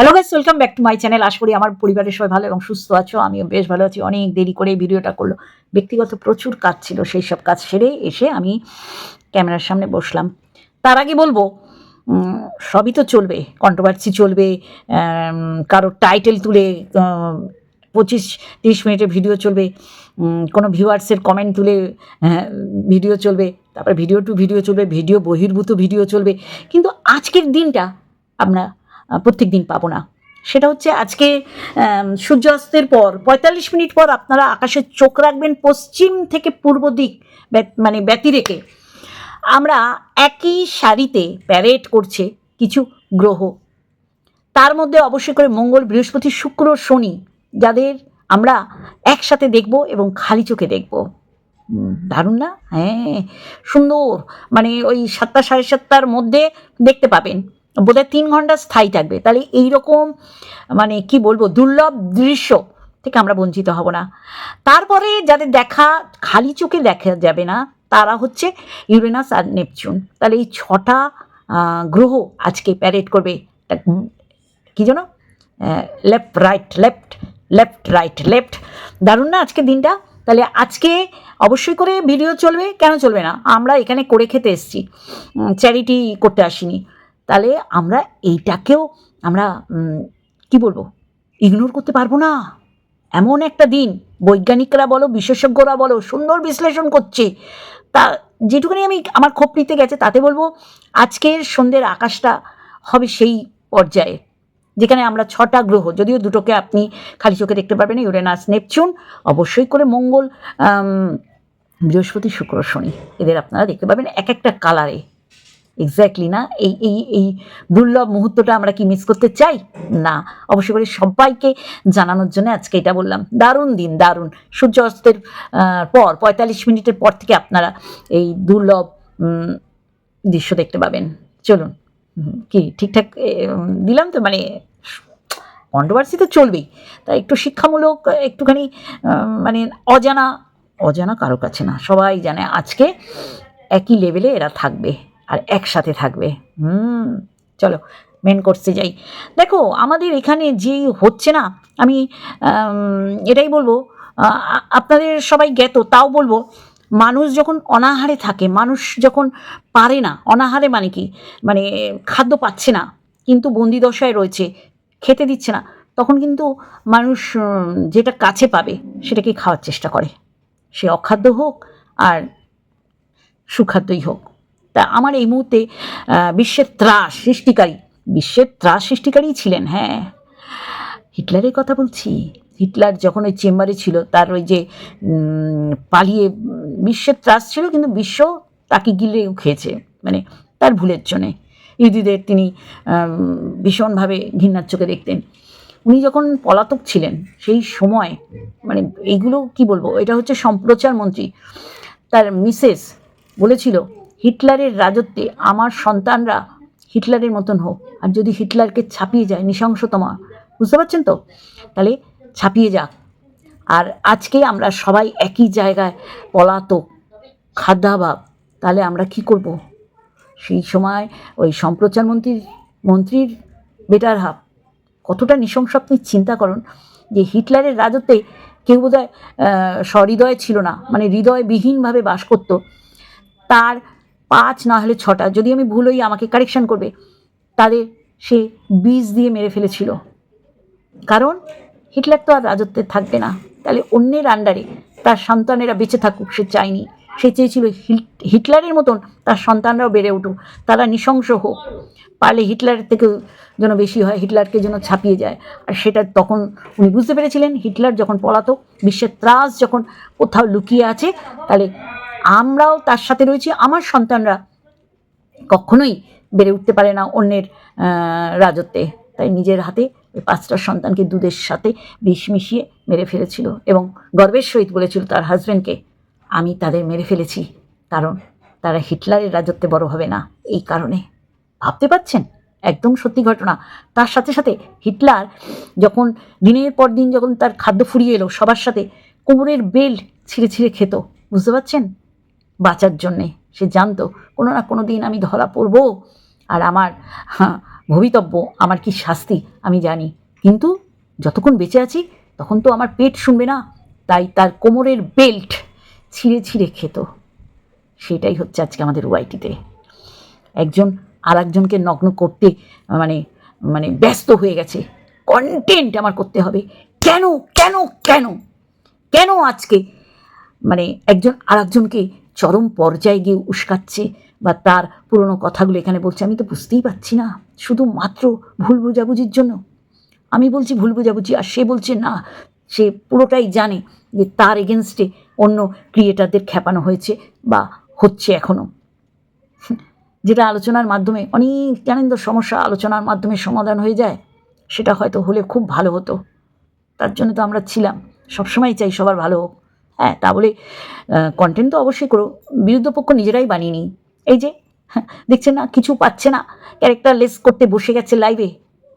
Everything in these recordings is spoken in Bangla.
Hello guys welcome back to my channel আশা করি আমার পরিবারের সবাই ভালো এবং সুস্থ আছো। আমিও বেশ ভালো আছি। অনেক দেরি করে ভিডিওটা করল। ব্যক্তিগত প্রচুর কাজ ছিল সেই সব কাজ সেরে এসে আমি ক্যামেরার সামনে বসলাম। তার আগে বলব সবই তো চলবে কন্ট্রোভার্সি চলবে কারোর টাইটেল তুলে পঁচিশ তিরিশ মিনিটের ভিডিও চলবে কোনো ভিউয়ার্সের কমেন্ট তুলে হ্যাঁ, ভিডিও চলবে তারপর ভিডিও টু ভিডিও চলবে ভিডিও বহির্ভূত ভিডিও চলবে। কিন্তু আজকের দিনটা আমরা প্রত্যেক দিন পাবো না। সেটা হচ্ছে আজকে সূর্যাস্তের পর, পঁয়তাল্লিশ মিনিট পর আপনারা আকাশে চোখ রাখবেন পশ্চিম থেকে পূর্ব দিক মানে ব্যতি রেখে আমরা একই সারিতে প্যারেড করছে কিছু গ্রহ। তার মধ্যে অবশ্যই করে মঙ্গল, বৃহস্পতি, শুক্র, শনি, যাদের আমরা একসাথে দেখব এবং খালি চোখে দেখব। দারুণ না? হ্যাঁ সুন্দর। মানে ওই সাতটা, সাড়ে সাতটার মধ্যে দেখতে পাবেন। বোধহয় তিন ঘণ্টা স্থায়ী থাকবে। তাহলে এই রকম মানে কি বলব, দুর্লভ দৃশ্য থেকে আমরা বঞ্চিত হব না। তারপরে যাদের দেখা খালি চোখে দেখা যাবে না, তারা হচ্ছে ইউরেনাস আর নেপচুন। তাহলে এই ছটা গ্রহ আজকে প্যারেড করবে। কি যেন? Left right left left right left দারুণ না আজকে দিনটা? তাহলে আজকে অবশ্যই করে ভিডিও চলবে। কেন চলবে না? আমরা এখানে করে খেতে এসেছি। চ্যারিটি করতে আসিনি। তাহলে আমরা এইটাকেও আমরা কি বলব ইগনোর করতে পারব না। এমন একটা দিন, বৈজ্ঞানিকরা বলো, বিশেষজ্ঞরা বলো, সুন্দর বিশ্লেষণ করছে। তা যেটুকুনি আমি আমার খোপ নিতে গেছে, তাতে বলব, আজকের সন্ধ্যের আকাশটা হবে সেই পর্যায়ে, যেখানে আমরা ছটা গ্রহ, যদিও দুটোকে আপনি খালি চোখে দেখতে পারবেন ইউরেনাস, নেপচুন, অবশ্যই করে মঙ্গল বৃহস্পতি, শুক্র, শনি, এদের আপনারা দেখতে পাবেন এক একটা কালারে এক্স্যাক্টলি না? এই এই এই দুর্লভ মুহূর্তটা আমরা কি মিস করতে চাই? না। অবশ্যই করে সবাইকে জানানোর জন্য আজকে এটা বললাম। দারুণ দিন, দারুণ। সূর্য অস্তের পর, পঁয়তাল্লিশ মিনিটের পর থেকে আপনারা এই দুর্লভ দৃশ্য দেখতে পাবেন। চলুন। কি ঠিকঠাক দিলাম তো? মানে কন্ট্রোভার্সি তো চলবেই। তাই একটু শিক্ষামূলক, একটুখানি মানে অজানা অজানা কারও কাছে না। সবাই জানে আজকে একই লেভেলে এরা থাকবে। আর একসাথে থাকবে। হুম, চলো মেন কোর্সে যাই। দেখো, আমাদের এখানে যে হচ্ছে না, আমি এটাই বলব আপনাদের সবাই জ্ঞাত, তাও বলব, মানুষ যখন অনাহারে থাকে, মানুষ যখন পারে না, অনাহারে মানে কি? মানে খাদ্য পাচ্ছে না, কিন্তু বন্দি দশায় রয়েছে, খেতে দিচ্ছে না, তখন কিন্তু মানুষ যেটা কাছে পাবে, সেটাকে খাওয়ার চেষ্টা করে। সে অখাদ্য হোক আর সুখাদ্যই হোক। তা আমার এই মুহূর্তে বিশ্বের ত্রাস সৃষ্টিকারী, বিশ্বের ত্রাস সৃষ্টিকারী ছিলেন হ্যাঁ। হিটলারের কথা বলছি। হিটলার যখন ওই চেম্বারে ছিল, তার ওই যে পালিয়ে, বিশ্বের ত্রাস ছিল, কিন্তু বিশ্ব তাকে গিলেও খেয়েছে মানে তার ভুলের জন্যে। ইহুদিদের তিনি ভীষণভাবে ঘৃণার চোখে দেখতেন। উনি যখন পলাতক ছিলেন, সেই সময় মানে এইগুলো কি বলব, এটা হচ্ছে সম্প্রচার মন্ত্রী তার মিসেস বলেছিল হিটলারের রাজত্বে আমার সন্তানরা হিটলারের মতন হোক। আর যদি হিটলারকে ছাপিয়ে যায়, নৃশংসতমা, বুঝতে পারছেন তো? তাহলে ছাপিয়ে যাক। আর আজকে আমরা সবাই একই জায়গায় পলাতক, খাদ্যাভাব। তাহলে আমরা কি করব? সেই সময় ওই সম্প্রচার মন্ত্রীর মন্ত্রীর বেটার হাব কতটা নৃশংস আপনি চিন্তা করুন যে হিটলারের রাজত্বে কেউ বোধহয় সহৃদয় ছিল না। মানে হৃদয়বিহীনভাবে বাস করতো। তার পাঁচ না হলে ছটা, যদি আমি ভুল হই আমাকে কারেকশন করবে তাদের সে বীজ দিয়ে মেরে ফেলেছিল। কারণ হিটলার তো আর রাজত্বে থাকবে না। তাহলে অন্যের আন্ডারে তার সন্তানেরা বেঁচে থাকুক, সে চায়নি। সে চেয়েছিল হিট- হিটলারের মতন তার সন্তানরাও বেড়ে উঠুক, তারা নৃশংস হোক। পারলে হিটলারের থেকেও যেন বেশি হয়, হিটলারকে যেন ছাপিয়ে যায়। আর সেটা তখন উনি বুঝতে পেরেছিলেন, হিটলার যখন পলাতক, বিশ্বের ত্রাস যখন কোথাও লুকিয়ে আছে, তাহলে আমরাও তার সাথে রয়েছি। আমার সন্তানরা কখনোই বেড়ে উঠতে পারে না অন্যের রাজত্বে। তাই নিজের হাতে ওই পাঁচটা সন্তানকে দুধের সাথে বিষ মিশিয়ে মেরে ফেলেছিল এবং গর্বের সহিত বলেছিল তার হাজব্যান্ডকে আমি তাদের মেরে ফেলেছি, কারণ তারা হিটলারের রাজত্বে বড় হবে না। এই কারণে। ভাবতে পারছেন? একদম সত্যি ঘটনা। তার সাথে সাথে হিটলার যখন দিনের পর দিন যখন তার খাদ্য ফুরিয়ে এলো, সবার সাথে কোমরের বেল্ট ছিঁড়ে ছিঁড়ে খেত। বুঝতে পারছেন? বাঁচার জন্যে। সে জানতো কোনো না কোনো দিন আমি ধরা পড়ব আর আমার হ্যাঁ, ভবিতব্য আমার কি শাস্তি আমি জানি। কিন্তু যতক্ষণ বেঁচে আছি তখন তো আমার পেট শুনবে না তাই তার কোমরের বেল্ট ছিঁড়ে ছিঁড়ে খেত। সেটাই হচ্ছে আজকে আমাদের ওয়াইটিতে। একজন আর একজনকে নগ্ন করতে মানে মানে ব্যস্ত হয়ে গেছে। কন্টেন্ট আমার করতে হবে। কেন কেন কেন? কেন আজকে মানে একজন আর একজনকে চরম পর্যায়ে গিয়ে উস্কাচ্ছে বা তার পুরনো কথাগুলো এখানে বলছে, আমি তো বুঝতেই পারছি না। শুধুমাত্র ভুল বোঝাবুঝির জন্য। আমি বলছি ভুল বোঝাবুঝি, আর সে বলছে না। সে পুরোটাই জানে যে তার এগেনস্টে অন্য ক্রিয়েটারদের খেপানো হয়েছে বা হচ্ছে এখনও যেটা আলোচনার মাধ্যমে অনেক জানেন তো সমস্যা আলোচনার মাধ্যমে সমাধান হয়ে যায়, সেটা হয়তো হলে খুব ভালো হতো। তার জন্য তো আমরা ছিলাম। সবসময় চাই সবার ভালো হোক। হ্যাঁ তা বলে কন্টেন্ট তো অবশ্যই করো। বিরুদ্ধ পক্ষ নিজেরাই বানিয়ে নিই এই যে হ্যাঁ, দেখছেন না কিছু পাচ্ছে না। ক্যারেক্টার লেস করতে বসে গেছে লাইভে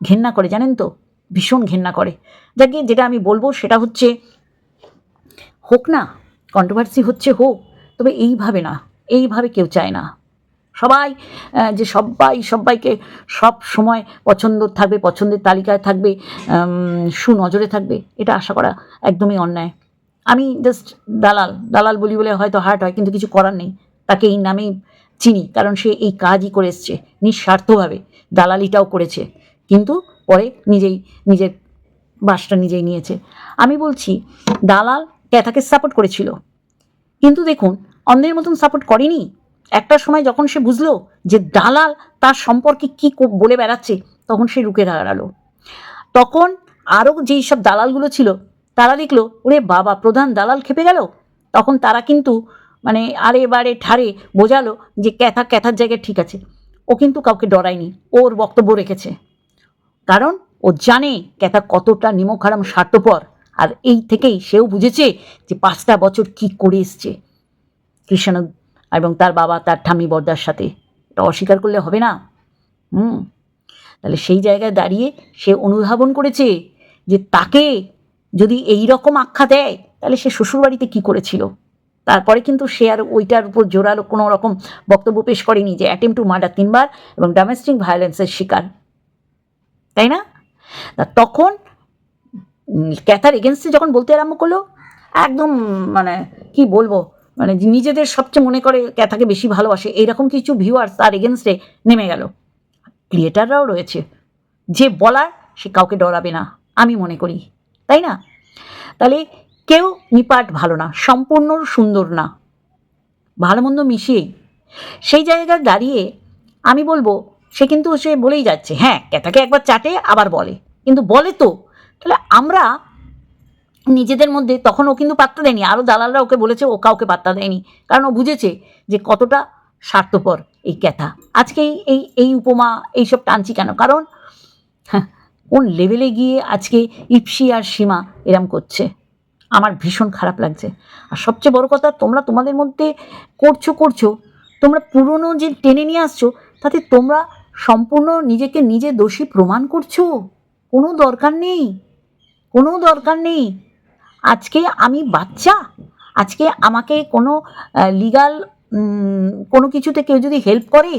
ঘেন্না করে জানেন তো? ভীষণ ঘেন্না করে। যাকে যেটা আমি বলব সেটা হচ্ছে হোক না কন্ট্রোভার্সি হচ্ছে হোক তবে এইভাবে না এইভাবে কেউ চায় না। সবাই যে সবাই সবাইকে সব সময় পছন্দ থাকবে পছন্দের তালিকায় থাকবে সুনজরে থাকবে এটা আশা করা একদমই অন্যায়। আমি জাস্ট দালাল দালাল বলি বলে হয়তো হার্ট হয়, কিন্তু কিছু করার নেই। তাকে এই নামেই চিনি, কারণ সে এই কাজই করে এসছে, নিঃস্বার্থভাবে। দালালিটাও করেছে, কিন্তু পরে নিজেই, নিজের বাসটা নিজেই নিয়েছে। আমি বলছি, দালাল ক্যাথাকে সাপোর্ট করেছিল? কিন্তু দেখুন অন্ধের মতন সাপোর্ট করেনি। একটা সময় যখন সে বুঝলো যে দালাল তার সম্পর্কে কী, বলে বেড়াচ্ছে, তখন সে রুখে দাঁড়াল। তখন আরও যেই সব দালালগুলো ছিল তারা দেখল, ওরে বাবা, প্রধান দালাল খেপে গেল? তখন তারা কিন্তু মানে আরে বারে ঠারে বোঝালো যে ক্যাথা, ক্যাথার জায়গায় ঠিক আছে। ও কিন্তু কাউকে ডরায়নি, ওর বক্তব্য রেখেছে। কারণ ও জানে ক্যাথা কতটা নিমখারাম, স্বার্থপর, আর এই থেকেই সেও বুঝেছে যে পাঁচটা বছর কি করে এসছে কৃষ্ণ এবং তার বাবা, তার ঠাম্মি বর্দার সাথে। এটা অস্বীকার করলে হবে না। হুম। তাহলে সেই জায়গায় দাঁড়িয়ে সে অনুধাবন করেছে যে তাকে যদি এই রকম আখ্যা দেয়, তাহলে সে শ্বশুরবাড়িতে কী করেছিল? তারপরে কিন্তু সে আর ওইটার উপর জোরালো কোনো রকম বক্তব্য পেশ করেনি যে অ্যাটেম্প টু মার্ডার তিনবার এবং ডোমেস্টিক ভায়োলেন্সের শিকার। তাই না? তখন ক্যাথার এগেনস্টে যখন বলতে আরম্ভ করল, একদম মানে কি বলব মানে নিজেদের সবচেয়ে মনে করে ক্যাথাকে বেশি ভালোবাসে, এইরকম কিছু ভিউয়ার্স তার এগেনস্টে নেমে গেল। ক্রিয়েটাররাও রয়েছে। যে বলার সে কাউকে ডরাবে না, আমি মনে করি। তাই না? তাহলে কেউ নিপাট ভালো না, সম্পূর্ণ সুন্দর না। ভালো মন্দ মিশিয়েই সেই জায়গায় দাঁড়িয়ে আমি বলব, সে কিন্তু সে বলেই যাচ্ছে হ্যাঁ ক্যাথাকে একবার চাটে, আবার বলে। কিন্তু বলে তো। তাহলে আমরা নিজেদের মধ্যে, তখন ও কিন্তু পাত্তা দেয়নি। আরও দালালরা ওকে বলেছে, ও কাউকে পাত্তা দেয়নি। কারণ ও বুঝেছে যে কতটা স্বার্থপর এই ক্যাথা আজকে এই এই উপমা, এইসব টানছি কেন? কারণ কোন লেভেলে গিয়ে আজকে ইপসি আর সীমা এরম করছে? আমার ভীষণ খারাপ লাগছে। আর সবচেয়ে বড় কথা, তোমরা তোমাদের মধ্যে করছ করছ, তোমরা পুরনো যে টেনে নিয়ে আসছো, তাতে তোমরা সম্পূর্ণ নিজেকে নিজে দোষী প্রমাণ করছ? কোনো দরকার নেই। কোনো দরকার নেই। আজকে আমি বাচ্চা। আজকে আমাকে কোনো লিগাল কোনো কিছুতে কেউ যদি হেল্প করে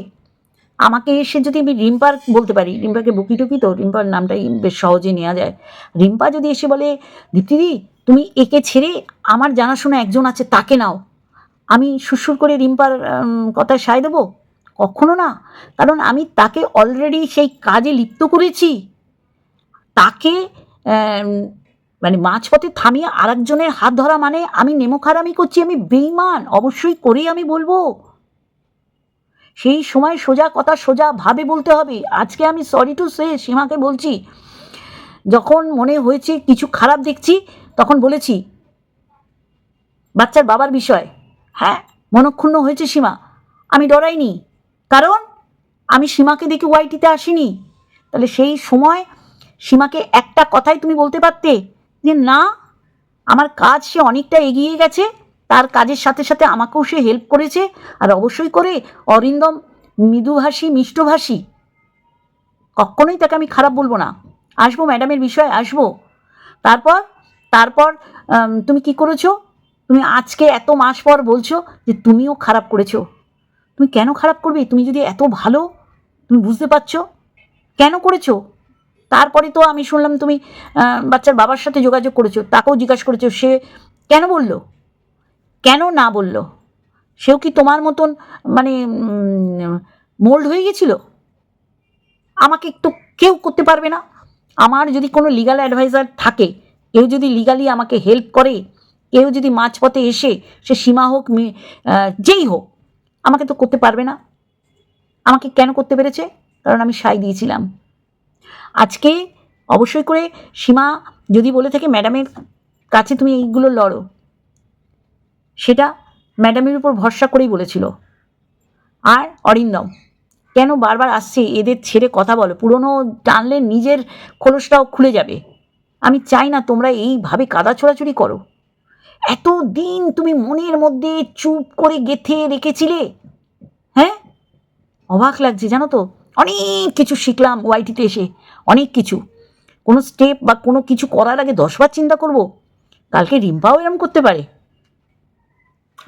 আমাকে এসে যদি আমি রিম্পার বলতে পারি, রিম্পাকে বকি টুকি, তো রিম্পার নামটাই বেশ সহজে নেওয়া যায়। রিম্পা যদি এসে বলে দীপ্তিদি তুমি একে ছেড়ে আমার জানাশোনা একজন আছে, তাকে নাও। আমি সুরসুর করে রিম্পার কথায় সায় দেবো? কখনো না। কারণ আমি তাকে অলরেডি সেই কাজে লিপ্ত করেছি। তাকে মানে মাঝপথে থামিয়ে আরেকজনের হাত ধরা মানে আমি নেমোখারামি করছি, আমি বেইমান অবশ্যই করেই আমি বলব। সেই সময় সোজা কথা সোজা ভাবে বলতে হবে। আজকে আমি সরি টু সে সীমাকে বলছি, যখন মনে হয়েছে কিছু খারাপ দেখছি, তখন বলেছি, বাচ্চার বাবার বিষয়। হ্যাঁ মনক্ষুণ্ণ হয়েছে সীমা। আমি ডরাইনি। কারণ আমি সীমাকে দেখে ওয়াইটিতে আসিনি। তাহলে সেই সময় সীমাকে একটা কথাই তুমি বলতে পারতে যে, না, আমার কাজ সে অনেকটা এগিয়ে গেছে। তার কাজের সাথে সাথে আমাকেও সে হেল্প করেছে। আর অবশ্যই করে অরিন্দম মৃদুভাষী, মিষ্টভাষী, কখনোই তাকে আমি খারাপ বলব না। আসব ম্যাডামের বিষয়ে, আসব। তারপর তারপর তুমি কি করেছ? তুমি আজকে এত মাস পর বলছো যে তুমিও খারাপ করেছ। তুমি কেন খারাপ করবে? তুমি যদি এত ভালো, তুমি বুঝতে পারছ? কেন করেছ? তারপরে তো আমি শুনলাম তুমি বাচ্চার বাবার সাথে যোগাযোগ করেছ, তাকেও জিজ্ঞাসা করেছ, সে কেন বলল? কেন না বলল? সেও কি তোমার মতন মানে মোল্ড হয়ে গেছিল? আমাকে তো কেউ করতে পারবে না। আমার যদি কোনো লিগাল অ্যাডভাইজার থাকে, কেউ যদি লিগালি আমাকে হেল্প করে, কেউ যদি মাঝপথে এসে, সে সীমা হোক যেই হোক, আমাকে তো করতে পারবে না। আমাকে কেন করতে পেরেছে? কারণ আমি সাই দিয়েছিলাম। আজকে অবশ্যই করে সীমা যদি বলে থাকে, ম্যাডামের কাছে তুমি এইগুলো লড়ো। সেটা ম্যাডামের উপর ভরসা করেই বলেছিল। আর অরিন্দম, কেন বারবার আসছে এদের ছেড়ে কথা বলো? পুরনো টানলে নিজের খোলসটাও খুলে যাবে। আমি চাই না তোমরা এইভাবে কাদা ছোড়াছুড়ি করো। এত দিন তুমি মনের মধ্যে চুপ করে গেথে রেখেছিলে? হ্যাঁ? অবাক লাগছে, জানো তো? অনেক কিছু শিখলাম ওয়াইটিতে এসে। অনেক কিছু। কোনো স্টেপ বা কোনো কিছু করার আগে দশবার চিন্তা করব। কালকে রিম্পাও এরম করতে পারে।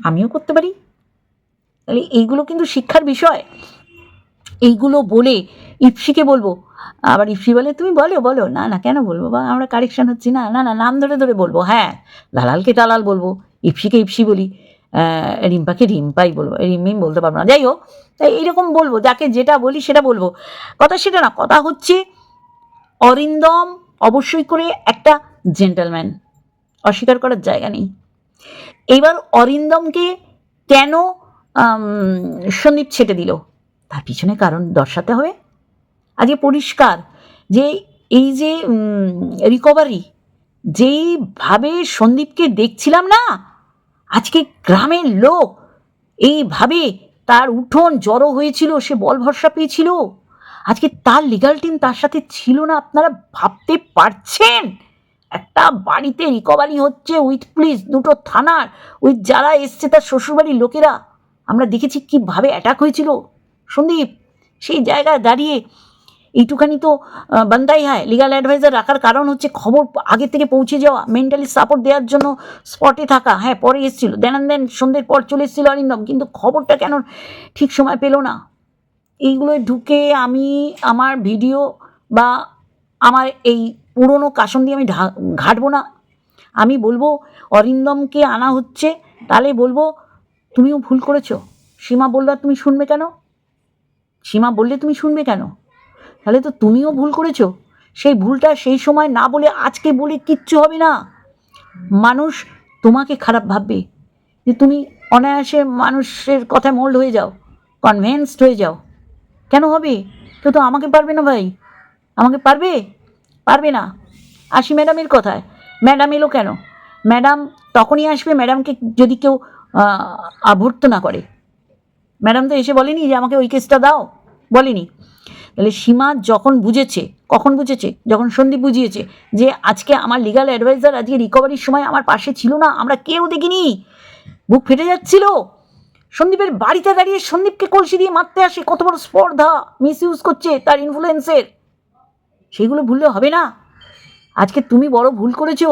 আমিও করতে পারি। তাহলে এইগুলো কিন্তু শিক্ষার বিষয়। এইগুলো বলে ইপসিকে বলব। আবার ইপসি বলে, তুমি বলো বলো। না না, কেন বলব? বা আমরা কারেকশন হচ্ছি না না না, নাম ধরে ধরে বলব। হ্যাঁ দালালকে দালাল বলব ইপসিকে ইপসি বলি রিম্পাকে রিম্পাই বলব রিমিম বলতে পারব না। যাই হোক, তাই এইরকম বলব, যাকে যেটা বলি সেটা বলব। কথা সেটা না, কথা হচ্ছে অরিন্দম অবশ্যই করে একটা জেন্টালম্যান অস্বীকার করার জায়গা নেই। এবার অরিন্দমকে কেন সন্দীপ ছেটে দিল? তার পিছনে কারণ দর্শাতে হবে। আজকে পরিষ্কার যে এই যে রিকভারি যেইভাবে সন্দীপকে দেখছিলাম না, আজকে গ্রামের লোক এইভাবে তার উঠোন জড়ো হয়েছিল, সে বল ভরসা পেয়েছিল। আজকে তার লিগাল টিম তার সাথে ছিল না, আপনারা ভাবতে পারছেন? একটা বাড়িতে রিকভারি হচ্ছে উইথ পুলিশ দুটো থানার উইথ যারা এসছে তার শ্বশুরবাড়ির লোকেরা। আমরা দেখেছি কীভাবে অ্যাটাক হয়েছিল। সন্দীপ, সেই জায়গায় দাঁড়িয়ে এইটুখানি তো বান্দাই হয়। লিগাল অ্যাডভাইজার রাখার কারণ হচ্ছে খবর আগে থেকে পৌঁছে যাওয়া মেন্টালি সাপোর্ট দেওয়ার জন্য স্পটে থাকা। হ্যাঁ পরে এসেছিল। দেন দেন সন্ধ্যের পর চলে এসেছিল অরিন্দম কিন্তু খবরটা কেন ঠিক সময় পেল না? এইগুলোয় ঢুকে আমি আমার ভিডিও বা আমার এই পুরনো কাসন দিয়ে আমি ঢা- ঘাটবো না। আমি বলব, অরিন্দমকে আনা হচ্ছে, তাহলে বলব, তুমিও ভুল করেছ। সীমা বলল তুমি শুনবে কেন? সীমা বললে, তুমি শুনবে কেন? তাহলে তো তুমিও ভুল করেছ। সেই ভুলটা সেই সময় না বলে আজকে বলে কিচ্ছু হবে না। মানুষ তোমাকে খারাপ ভাববে। যে তুমি অনায়াসে মানুষের কথায় মোল্ড হয়ে যাও কনভেন্সড হয়ে যাও। কেন হবে? কেউ তো আমাকে পারবে না ভাই। আমাকে পারবে? পারবে না? আসি ম্যাডামের কথায়। ম্যাডাম এলো কেন? ম্যাডাম তখনই আসবে ম্যাডামকে যদি কেউ আহ, আভর্ত না করে। ম্যাডাম তো এসে বলেনি যে আমাকে ওই কেসটা দাও? বলেনি। তাহলে সীমা যখন বুঝেছে কখন বুঝেছে? যখন সন্দীপ বুঝিয়েছে যে আজকে আমার লিগাল অ্যাডভাইজার আজকে রিকভারির সময় আমার পাশে ছিল না আমরা কেউ দেখিনি। বুক ফেটে যাচ্ছিল। সন্দীপের বাড়িতে দাঁড়িয়ে সন্দীপকে কলসি দিয়ে মারতে আসে। কত বড় স্পর্ধা মিস ইউজ করছে তার ইনফ্লুয়েন্সের সেগুলো ভুললে হবে না। আজকে তুমি বড় ভুল করেছ।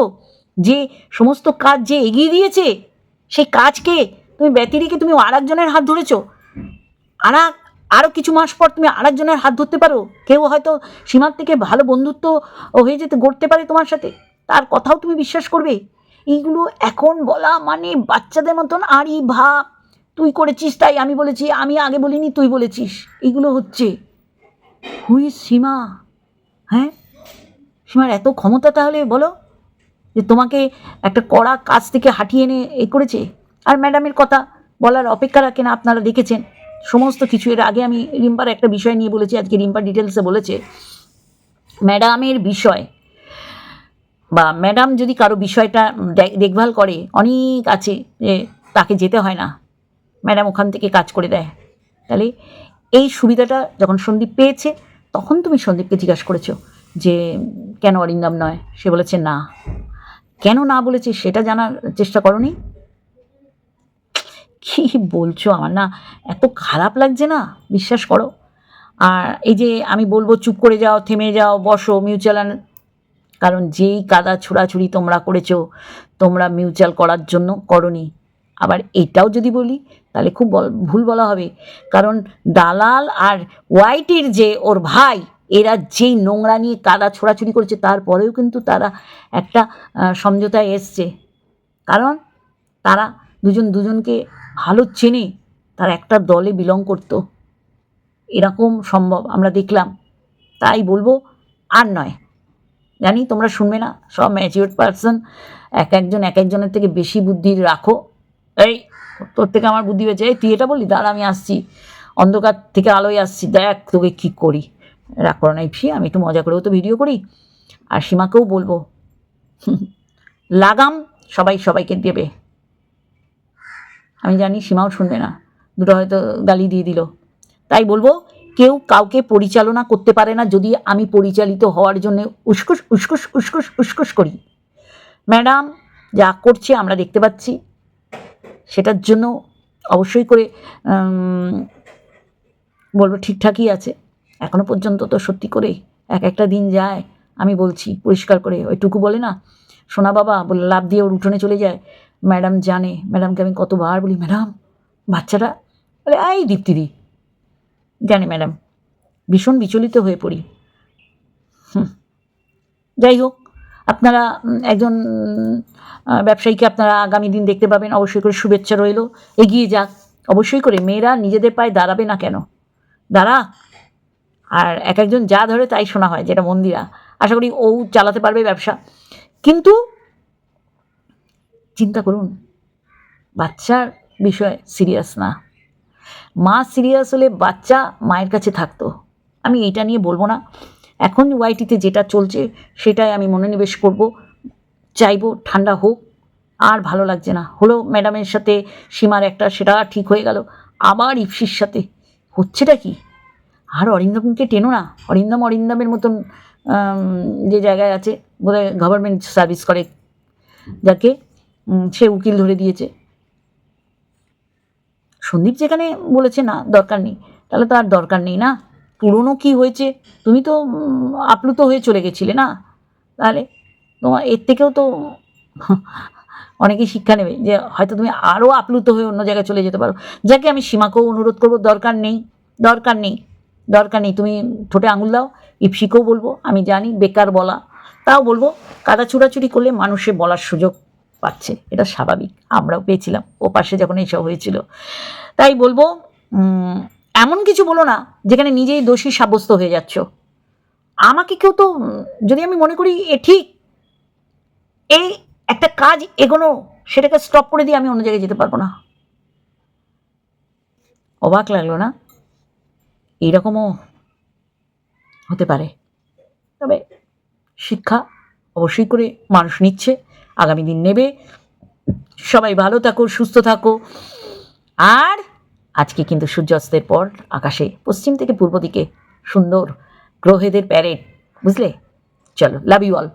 যে সমস্ত কাজ যে এগিয়ে দিয়েছে, সেই কাজকে তুমি ব্যতিরিকে তুমি আর একজনের হাত ধরেছো। আর আরও কিছু মাস পর তুমি আর একজনের হাত ধরতে পারো। কেউ হয়তো সীমার থেকে ভালো বন্ধুত্ব হয়ে যেতে গড়তে পারে তোমার সাথে। তার কথাও তুমি বিশ্বাস করবে। এইগুলো এখন বলা মানে বাচ্চাদের মতন আরই ভাব তুই করেছিস তাই আমি বলেছি, আমি আগে বলিনি, তুই বলেছিস। এগুলো হচ্ছে। হুই সীমা। হ্যাঁ? সীমার এত ক্ষমতা তাহলে বলো, যে তোমাকে একটা কড়া কাজ থেকে হাঁটিয়ে এনে এ করেছে? আর ম্যাডামের কথা বলার অপেক্ষা রাখে না, আপনারা দেখেছেন। সমস্ত কিছু, এর আগে আমি রিম্পার একটা বিষয় নিয়ে বলেছি, আজকে রিম্পা ডিটেলসে বলেছে। ম্যাডামের বিষয়, বা ম্যাডাম যদি কারও বিষয়টা দেখভাল করে, অনেক আছে যে তাকে যেতে হয় না। ম্যাডাম ওখান থেকে কাজ করে দেয়। তাহলে এই সুবিধাটা যখন সন্দীপ পেয়েছে তখন তুমি সন্দীপকে জিজ্ঞাসা করেছ যে, কেন অরিন্দম নয়? সে বলেছে, না। কেন না? বলেছে, সেটা জানার চেষ্টা করনি? কি বলছো আমার না, এত খারাপ লাগছে না, বিশ্বাস করো। আর এই যে আমি বলব, চুপ করে যাও, থেমে যাও, বসো মিউচুয়াল কারণ যেই কাদা ছোড়াছুড়ি তোমরা করেছ, তোমরা মিউচুয়াল করার জন্য করনি। আবার এটাও যদি বলি, তাহলে খুব ভুল বলা হবে। কারণ দালাল আর ওয়াইটির যে ওর ভাই, এরা যেই নোংরা নিয়ে কাদা ছোড়াছুড়ি করেছে, তারপরেও কিন্তু তারা একটা সমঝোতায় এসছে। কারণ তারা দুজন দুজনকে ভালো চেনে, তারা একটা দলে বিলং করতো। এরকম সম্ভব আমরা দেখলাম। তাই বলব, আর নয়। জানি তোমরা শুনবে না, সব ম্যাচিওর পার্সন এক একজন, এক একজনের থেকে বেশি বুদ্ধি রাখো। এই, তোর থেকে আমার বুদ্ধি হয়েছে। এই, তুই এটা বললি? দাঁড়া, আমি আসছি। অন্ধকার থেকে আলোয় আসছি। দেখ তোকে কী করি। রাগ করো না ইপসি আমি একটু মজা করেও তো ভিডিও করি। আর সীমাকেও বলব। লাগাম সবাই সবাইকে দেবে। আমি জানি সীমাও শুনবে না। দুটো হয়তো গালি দিয়ে দিল। তাই বলব, কেউ কাউকে পরিচালনা করতে পারে না যদি আমি পরিচালিত হওয়ার জন্য উস্কুস উস্কুস উস্কুস উস্কুস করি। ম্যাডাম, যা করছে আমরা দেখতে পাচ্ছি। সেটার জন্য অবশ্যই করে বলব ঠিকঠাকই আছে। এখনও পর্যন্ত তো সত্যি করে এক একটা দিন যায়, আমি বলছি, পরিষ্কার করে, ওইটুকু বলে না। সোনা বাবা বলে লাভ দিয়ে ওর উঠোনে চলে যায়। ম্যাডাম জানে, ম্যাডামকে আমি কতবার বলি, ম্যাডাম, বাচ্চাটা? বলে আই দীপ্তিদি। জানে ম্যাডাম। ভীষণ বিচলিত হয়ে পড়ি। হুম। যাই হোক আপনারা একজন ব্যবসায়ীকে আপনারা আগামী দিন দেখতে পাবেন। অবশ্যই করে শুভেচ্ছা রইল। এগিয়ে যাক। অবশ্যই করে মেয়েরা নিজেদের পায়ে দাঁড়াবে না কেন? দাঁড়া। আর এক একজন যা ধরে তাই শোনা হয়, যেটা মন্দিরা। আশা করি ও চালাতে পারবে ব্যবসা। কিন্তু চিন্তা করুন, বাচ্চার বিষয় সিরিয়াস না। মা সিরিয়াস হলে বাচ্চা মায়ের কাছে থাকতো। আমি এটা নিয়ে বলব না। এখন ওয়াইটিতে যেটা চলছে, সেটাই আমি মনোনিবেশ করব। চাইব ঠান্ডা হোক, আর ভালো লাগছে না। হলো ম্যাডামের সাথে সীমার একটা, সেটা ঠিক হয়ে গেল। আবার ইপসির সাথে। হচ্ছেটা কি? আর অরিন্দমকে টেনো না? অরিন্দম অরিন্দমের মতন যে জায়গায় আছে, বোধহয় গভর্নমেন্ট সার্ভিস করে। যাকে সে উকিল ধরে দিয়েছে। সন্দীপ যেখানে বলেছে, না, দরকার নেই। তাহলে তো আর দরকার নেই না? পুরনো কি হয়েছে? তুমি তো আপ্লুত হয়ে চলে গেছিলে না? তাহলে তোমার, এর থেকেও তো অনেকেই শিক্ষা নেবে যে হয়তো তুমি আরও আপ্লুত হয়ে অন্য জায়গায় চলে যেতে পারো। যাকে আমি সীমাকেও অনুরোধ করব, দরকার নেই দরকার নেই দরকার নেই। তুমি ঠোঁটে আঙুল দাও, ইপসিকেও বলব, আমি জানি, বেকার বলা, তাও বলব, কাদা চুরাচুরি করলে মানুষে বলার সুযোগ পাচ্ছে, এটা স্বাভাবিক। আমরাও পেয়েছিলাম, ও পাশে যখন এইসব হয়েছিল। তাই বলব এমন কিছু বলো না যেখানে নিজেই দোষী সাব্যস্ত হয়ে যাচ্ছ। আমাকে কেউ তো, যদি আমি মনে করি এ ঠিক, এই একটা কাজ এগোনো, সেটাকে স্টপ করে দিয়ে আমি অন্য জায়গায় যেতে পারব না। অবাক লাগল না? এইরকমও হতে পারে। তবে শিক্ষা অবশ্যই করে মানুষ নিচ্ছে, আগামী দিন নেবে। সবাই ভালো থাকো, সুস্থ থাকো। আর আজকে কিন্তু সূর্যাস্তের পর আকাশে পশ্চিম থেকে পূর্ব দিকে সুন্দর গ্রহেদের প্যারেড বুঝলে? চলো লাভ ইউ অল